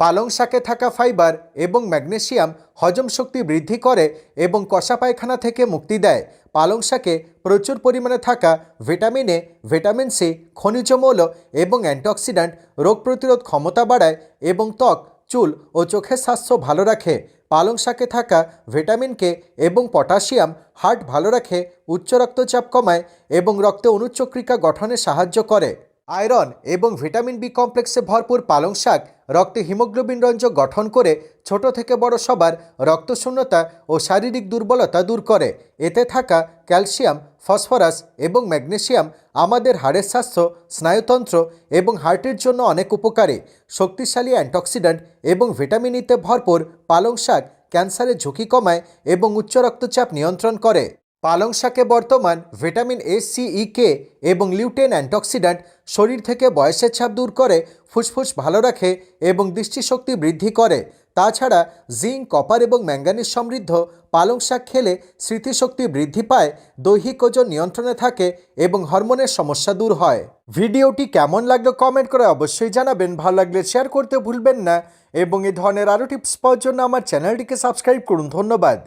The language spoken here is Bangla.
পালং শাকে থাকা ফাইবার এবং ম্যাগনেশিয়াম হজম শক্তি বৃদ্ধি করে এবং কষা পায়খানা থেকে মুক্তি দেয়। পালং শাকে প্রচুর পরিমাণে থাকা ভিটামিন এ, ভিটামিন সি, খনিজ মৌল এবং অ্যান্টিঅক্সিডেন্ট রোগ প্রতিরোধ ক্ষমতা বাড়ায় এবং ত্বক, চুল ও চোখের স্বাস্থ্য ভালো রাখে। পালং শাকে থাকা ভিটামিন কে এবং পটাশিয়াম হার্ট ভালো রাখে, উচ্চ রক্তচাপ কমায় এবং রক্তে অনুচক্রিকা গঠনে সাহায্য করে। আয়রন এবং ভিটামিন বি কমপ্লেক্সে ভরপুর পালং শাক, রক্তে হিমোগ্লোবিন রঞ্জক গঠন করে ছোট থেকে বড় সবার রক্তশূন্যতা ও শারীরিক দুর্বলতা দূর করে। এতে থাকা ক্যালসিয়াম, ফসফরাস এবং ম্যাগনেসিয়াম আমাদের হাড়ের স্বাস্থ্য, স্নায়ুতন্ত্র এবং হার্টের জন্য অনেক উপকারী। শক্তিশালী অ্যান্টঅক্সিডেন্ট এবং ভিটামিন ইতে ভরপুর পালং শাক ক্যান্সারের ঝুঁকি কমায় এবং উচ্চ রক্তচাপ নিয়ন্ত্রণ করে। পালং শাকে বর্তমান ভিটামিন এ, সি, ই, কে এবং লিউটেন অ্যান্টঅক্সিডেন্ট শরীর থেকে বয়সের ছাপ দূর করে, ফুসফুস ভালো রাখে এবং দৃষ্টিশক্তি বৃদ্ধি করে। তাছাড়া জিঙ্ক, কপার এবং ম্যাঙ্গানিজ সমৃদ্ধ পালং শাক খেলে স্মৃতিশক্তি বৃদ্ধি পায়, দৈহিক ওজন নিয়ন্ত্রণে থাকে এবং হরমোনের সমস্যা দূর হয়। ভিডিওটি কেমন লাগল কমেন্ট করে অবশ্যই জানাবেন। ভালো লাগলে শেয়ার করতে ভুলবেন না এবং এই ধরনের আরও টিপস পাওয়ার জন্য আমার চ্যানেলটিকে সাবস্ক্রাইব করুন। ধন্যবাদ।